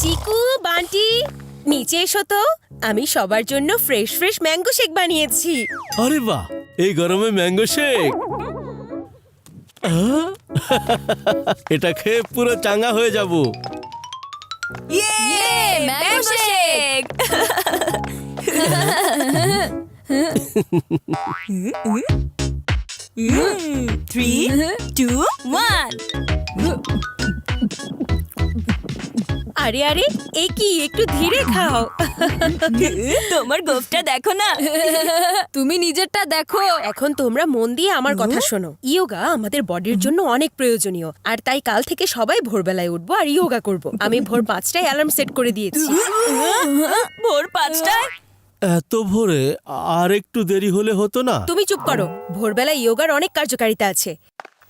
চিকু বান্টি নিচে এসো তো। আমি সবার জন্য ফ্রেশ ফ্রেশ ম্যাঙ্গো শেক বানিয়েছি। আরে বাহ এই গরমে ম্যাঙ্গো শেক? এটা খেয়ে পুরো চাঙ্গা হয়ে যাব। ইয়ে mango shake three two one আরে আরে এ কি একটু ধীরে খাও। তোমার গোফটা দেখো না। তুমি নিজেরটা দেখো। এখন তোমরা মন দিয়ে আমার কথা শোনো। ইয়োগা আমাদের বডির জন্য অনেক প্রয়োজনীয় আর তাই কাল থেকে সবাই ভোরবেলায় উঠবো আর ইয়োগা করব। আমি ভোর পাঁচটায় অ্যালার্ম সেট করে দিয়েছি। ভোর পাঁচটায়? এত ভোরে আর একটু দেরি হলে হতো না? তুমি চুপ করো। ভোরবেলা ইয়োগার অনেক কার্যকারিতা আছে।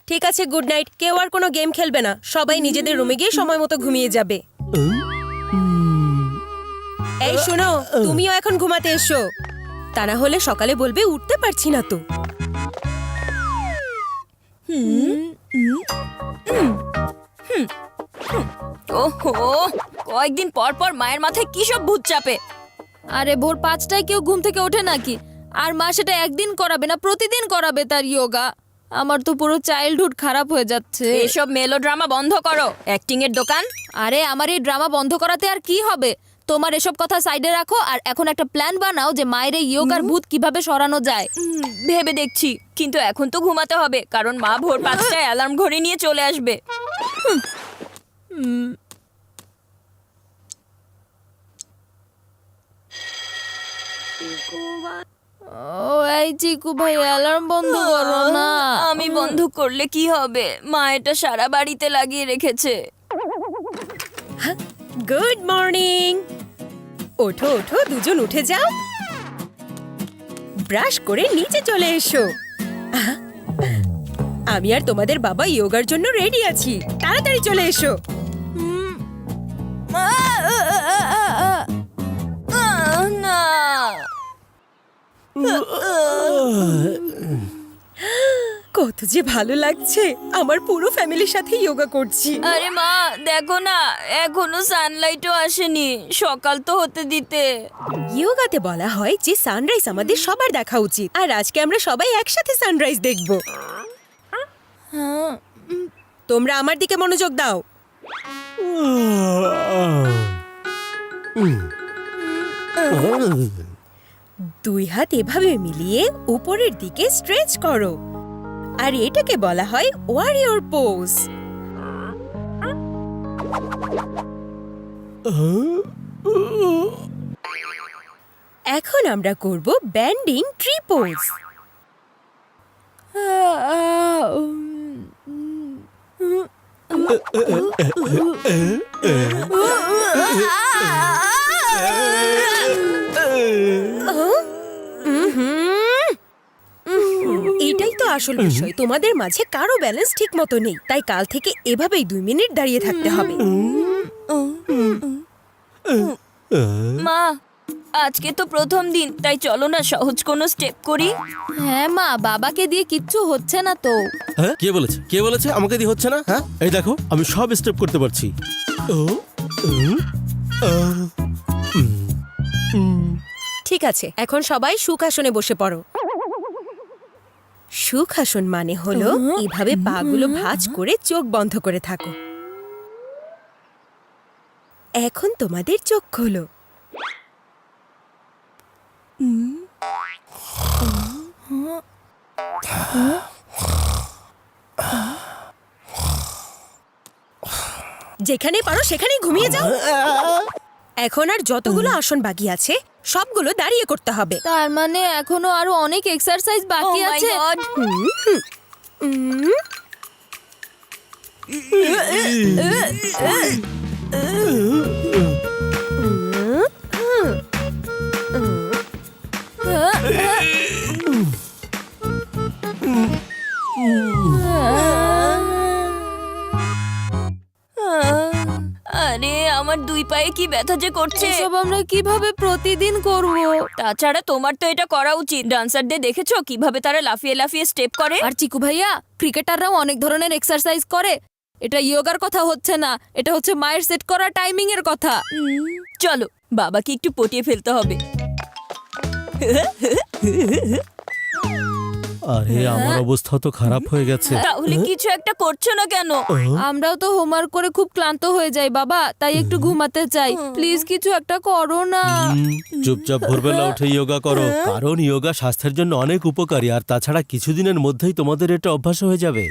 ঠিক আছে গুড নাইট। কেউ আর কোনো গেম খেলবে না। সবাই নিজেদের রুমে গিয়ে সময় মতো ঘুমিয়ে যাবে। এই শোনো তুমিও এখন ঘুমাতে এসো। তা না হলে সকালে বলবে উঠতে পারছি না তো। ওহো কয়েকদিন পর পর মায়ের মাথায় কি সব ভূত চাপে। আরে ভোর পাঁচটায় কেউ ঘুম থেকে ওঠে নাকি? আর মা সেটা একদিন করাবে না প্রতিদিন করাবে তার ইয়োগা। আমার তো পুরো চাইল্ডহুড খারাপ হয়ে যাচ্ছে। এসব মেলো ড্রামা বন্ধ করো। অ্যাক্টিং এর দোকান? আরে আমার এই ড্রামা বন্ধ করাতে আর কি হবে? তোমার এসব কথা সাইডে রাখো আর এখন একটা প্ল্যান বানাও যে মায়ের এই ইয়োগার ভূত কীভাবে সরানো যায়। ভেবে দেখছি। কিন্তু এখন তো ঘুমাতে হবে কারণ মা ভোর পাঁচটায় অ্যালার্ম ঘড়ি নিয়ে চলে আসবে। ও এই চিকু ভাই অ্যালার্ম বন্ধ করো না। আমি বন্ধ করলে কি হবে? মা এটা সারা বাড়িতে লাগিয়ে রেখেছে। গুড মর্নিং ওঠো ওঠো দুজন উঠে যাও। ব্রাশ করে নিচে চলে এসো। আমি আর তোমাদের বাবা ইয়োগার জন্য রেডি আছি। তাড়াতাড়ি চলে এসো। আহ, কত যে ভালো লাগছে আমার পুরো ফ্যামিলির সাথে যোগা করছি আরে মা দেখো না এখনও সানলাইটও আসেনি সকাল তো হতে দিতে ইয়োগাতে বলা হয় যে সানরাইজ আমাদের সবার দেখা উচিত আর আজকে আমরা সবাই একসাথে সানরাইজ দেখব তোমরা আমার দিকে মনোযোগ দাও দুই হাত এভাবে মিলিয়ে উপরের দিকে স্ট্রেচ করো। আর এটাকে বলা হয় ওয়ারিয়র পোজ এখন আমরা করব ব্যান্ডিং ট্রি পোজ আসল বিষয় তোমাদের মাঝে কারও ব্যালেন্স ঠিক মতো নেই তাই কাল থেকে এভাবেই দুই মিনিট দাঁড়িয়ে থাকতে হবে। মা আজকে তো প্রথম দিন তাই চলো না সহজ কোনো স্টেপ করি। হ্যাঁ মা বাবাকে দিয়ে কিচ্ছু হচ্ছে না তো। হ্যাঁ? কে বলেছে? কে বলেছে? আমাকে দিয়ে হচ্ছে না? হ্যাঁ? এই দেখো আমি সব স্টেপ করতে পারছি। ও উম, আহ, ঠিক আছে এখন সবাই সুখাসনে বসে পড়ো। সুখাসন মানে হলো এভাবে পাগুলো ভাঁজ করে চোখ বন্ধ করে থাকো। এখন তোমাদের চোখ খোলো। যেখানে পারো সেখানেই ঘুমিয়ে যাও। এখন আর যতগুলো আসন বাকি আছে সবগুলো দাঁড়িয়ে করতে হবে তার মানে এখনও আরও অনেক এক্সারসাইজ বাকি Oh আছে আরে আমার দুই পায়ে কি ব্যথা যে করছে? এসব আমরা কীভাবে প্রতিদিন করব? তাছাড়া তোমার তো এটা করা উচিত। ডান্সারদের দেখেছ কীভাবে তারা লাফিয়ে লাফিয়ে স্টেপ করে? আর চিকু ভাইয়া ক্রিকেটাররাও অনেক ধরনের এক্সারসাইজ করে। এটা ইয়োগার কথা হচ্ছে না এটা হচ্ছে মায়ের সেট করা টাইমিং এর কথা চলো বাবাকে একটু পটিয়ে ফেলতে হবে। আরে আমার অবস্থা তো খারাপ হয়ে গেছে। তাহলে কিছু একটা করছ না কেন? আমরাও তো হোমওয়ার্ক করে খুব ক্লান্ত হয়ে যাই বাবা তাই একটু ঘুমাতে চাই। প্লিজ কিছু একটা করো না। চুপচাপ ভোরবেলা উঠে যোগা করো। কারণ যোগা স্বাস্থ্যের জন্য অনেক উপকারী আর তাছাড়া কিছুদিনের মধ্যেই তোমাদের এটা অভ্যাস হয়ে যাবে।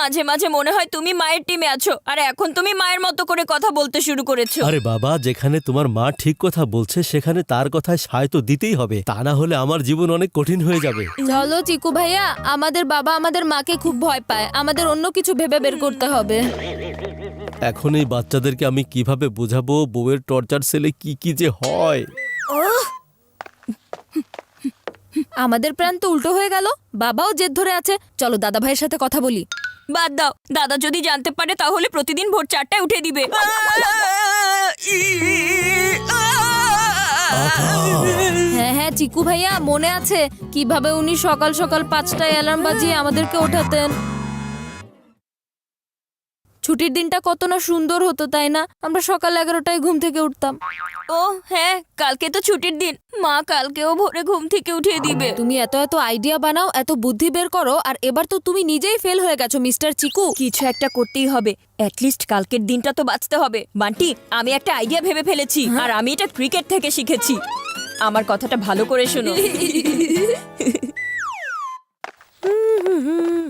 মাঝে মাঝে মনে হয় তুমি মায়ের টিমে আছো। আর এখন তুমি মায়ের মতো করে কথা বলতে শুরু করেছ। আরে বাবা যেখানে তোমার মা ঠিক কথা বলছে সেখানে তার কথায় সায় তো দিতেই হবে। তা না হলে আমার জীবন অনেক কঠিন হয়ে যাবে। চলো চিকু ভাইয়া আমাদের বাবা আমাদের মাকে খুব ভয় পায়। আমাদের অন্য কিছু ভেবে বের করতে হবে। এখন এই বাচ্চাদেরকে আমি কীভাবে বোঝাবো? বউয়ের টর্চার সেলে কি কি যে হয়? আমাদের প্রাণ তো উল্টো হয়ে গেল। বাবাও জেদ ধরে আছে। চলো দাদা ভাইয়ের সাথে কথা বলি। বাদ দাও। দাদা যদি জানতে পারে তাহলে প্রতিদিন ভোর চারটায় উঠে দিবে। হ্যাঁ হ্যাঁ চিকু ভাইয়া, মনে আছে? কীভাবে উনি সকাল সকাল পাঁচটায় অ্যালার্ম বাজিয়ে আমাদেরকে ওঠাতেন? ছুটির দিনটা কত না সুন্দর হতো তাই না? আমরা সকাল এগারোটায় ঘুম থেকে উঠতাম। ও হ্যাঁ কালকে তো ছুটির দিন। মা কালকেও ভোরে ঘুম থেকে উঠিয়ে দিবে। তুমি এত এত আইডিয়া বানাও এত বুদ্ধি বের করো আর এবার তো তুমি নিজেই ফেল হয়ে গেছো মিস্টার চিকু। কিছু একটা করতেই হবে। অ্যাটলিস্ট কালকের দিনটা তো বাঁচতে হবে। বান্টি আমি একটা আইডিয়া ভেবে ফেলেছি আর আমি এটা ক্রিকেট থেকে শিখেছি। আমার কথাটা ভালো করে শোনো।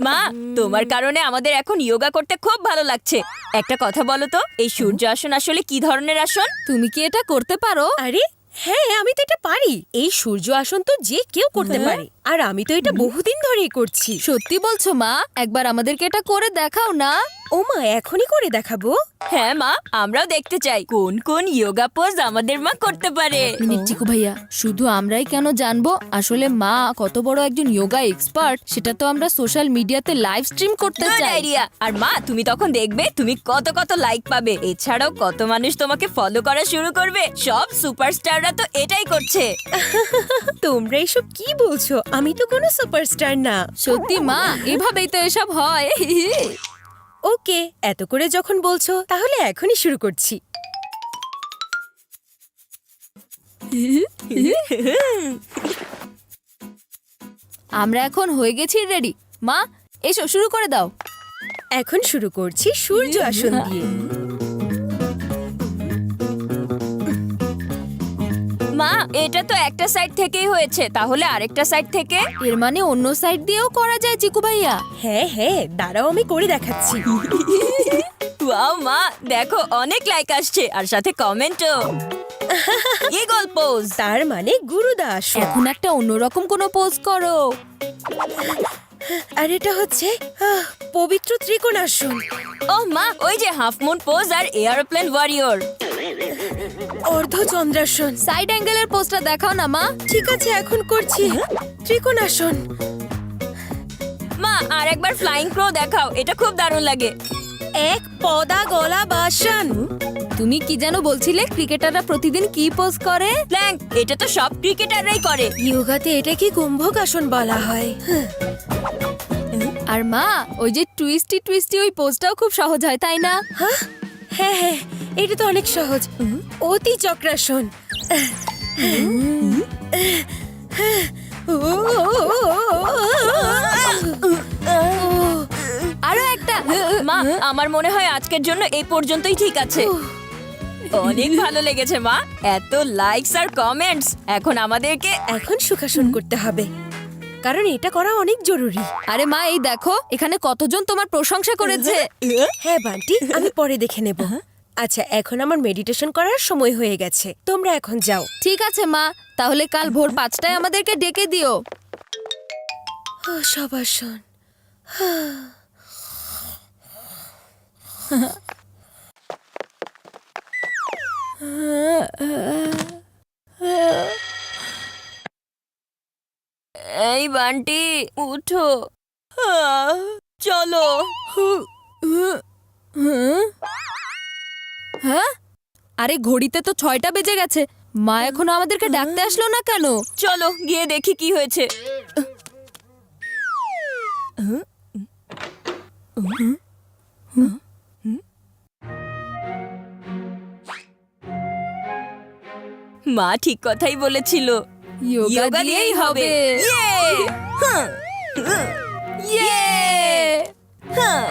মা তোমার কারণে আমাদের এখন ইয়োগা করতে খুব ভালো লাগছে। একটা কথা বলো তো এই সূর্য আসন আসলে কি ধরনের আসন? তুমি কি এটা করতে পারো? আরে হ্যাঁ আমি তো এটা পারি। এই সূর্য আসন তো যে কেউ করতে পারে। আর আমি তো এটা বহুদিন ধরেই করছি। সত্যি বলছো মা? একবার আমাদেরকে এটা করে দেখাও না। ও মা এখনই করে দেখাবো? হ্যাঁ মা আমরাও দেখতে চাই। কোন কোন যোগা পোজ আমাদের মা করতে পারে? চিকু ভাইয়া শুধু আমরাই কেন জানব? আসলে মা কত বড় একজন যোগা এক্সপার্ট সেটা তো আমরা সোশ্যাল মিডিয়াতে লাইভ স্ট্রিম করতে চাই. আর মা তুমি তখন দেখবে তুমি কত কত লাইক পাবে। এছাড়াও কত মানুষ তোমাকে ফলো করা শুরু করবে। সব সুপারস্টাররা তো এটাই করছে। তোমরা এসব কি বলছো? আমি তো কোনো সুপারস্টার না। সত্যি মা এভাবেই তো এসব হয়। ওকে এত করে যখন বলছো তাহলে এখনই শুরু করছি। আমরা এখন হয়ে গেছি রেডি মা এসো শুরু করে দাও। এখন শুরু করছি সূর্য আসন দিয়ে। মা এটা তো একটা সাইড থেকেই হয়েছে। তাহলে আরেকটা সাইড থেকে? এর মানে অন্য সাইড দিয়েও করা যায় চিকু ভাইয়া? হ্যাঁ হ্যাঁ দাঁড়াও আমি করে দেখাচ্ছি। ওয়াও মা দেখো অনেক লাইক আসছে আর সাথে কমেন্টও ইগল পোজ তার মানে গুরুদাস এখন একটা অন্যরকম কোনো পোজ করো। আর এটা হচ্ছে আহ, পবিত্র ত্রিকোণ আসন ও মা ওই যে হাফ মুন পোজ আর airplane warrior Ardha Chandrasana side অ্যাঙ্গেলের পোস্টটা দেখাও না মা। ঠিক আছে এখন করছি। ত্রিকোণ আসন মা আর একবার ফ্লাইং ক্রো দেখাও এটা খুব দারুণ লাগে। এক পদা গলা বাসন। তুমি কি যেন বলছিলে ক্রিকেটাররা প্রতিদিন কি পোজ করে? প্ল্যাঙ্ক এটা তো সব ক্রিকেটাররাই করে। ইয়োগাতে এটাকে কুম্ভক আসন বলা হয়? আর মা ওই যে টুইস্টি টুইস্টি ওই পোজটাও খুব সহজ হয় তাই না? হ্যাঁ হ্যাঁ হ্যাঁ এটা তো অনেক সহজ। অতি চক্রাসন। আরও একটা। মা আমার মনে হয় আজকের জন্য এই পর্যন্তই ঠিক আছে। অনেক ভালো লেগেছে মা। এত লাইকস আর কমেন্টস এখন আমাদেরকে এখন সুখাসন করতে হবে। কারণ এটা করা অনেক জরুরি। আরে মা এই দেখো এখানে কতজন তোমার প্রশংসা করেছে? হ্যাঁ বান্টি আমি পরে দেখে নেব। আচ্ছা এখন আমার মেডিটেশন করার সময় হয়ে গেছে। তোমরা এখন যাও। ঠিক আছে মা। তাহলে কাল ভোর পাঁচটায় আমাদেরকে ডেকে দিও। সবাসন এই বান্টি উঠো। চলো। হ্যাঁ? আরে ঘড়িতে তো ছয়টা বেজে গেছে। মা এখনও আমাদেরকে ডাকতে আসলো না কেন? চলো গিয়ে দেখি কি হয়েছে। মা ঠিক কথাই বলেছিল। ইয়োগা দিয়েই হবে। ইয়ে হ্যাঁ